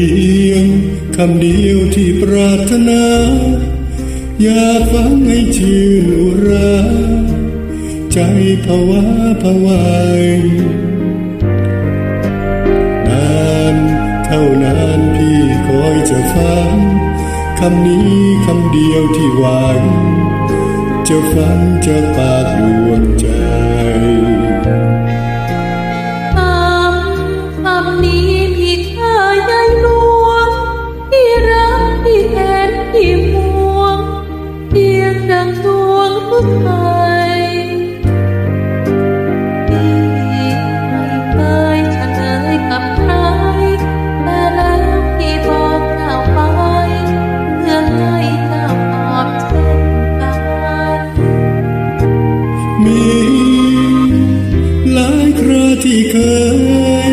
ียงคำเดียวที่ปรารถนา อยากฟังให้ชื่นอุรา ใจภาวะภาวายนานเท่านานพี่คอยจะฟังคำนี้คำเดียวที่หวังจะฟังจากปากดวง ที่เคย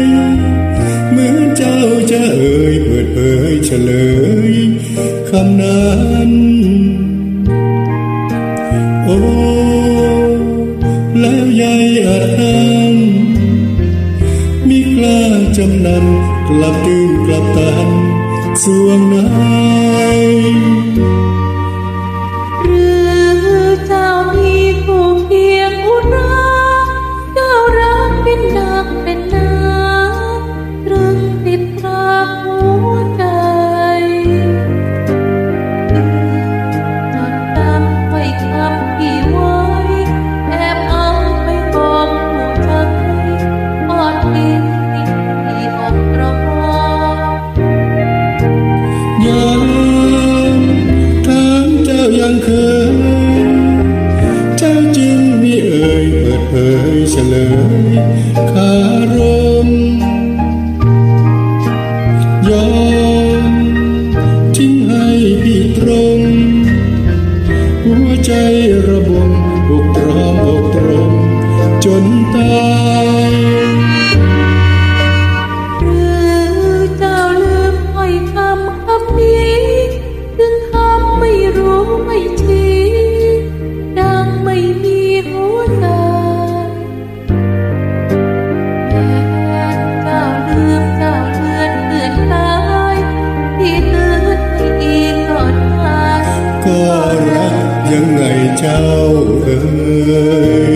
เหมือนเจ้าจะเอ่ยเปิดเผยเฉลยคำนั้นโอ้แล้วยายอาจหันมิกล้าจำนันกลับตื่นกลับตันสวงไหน เฉลยคาร những ngày trao đời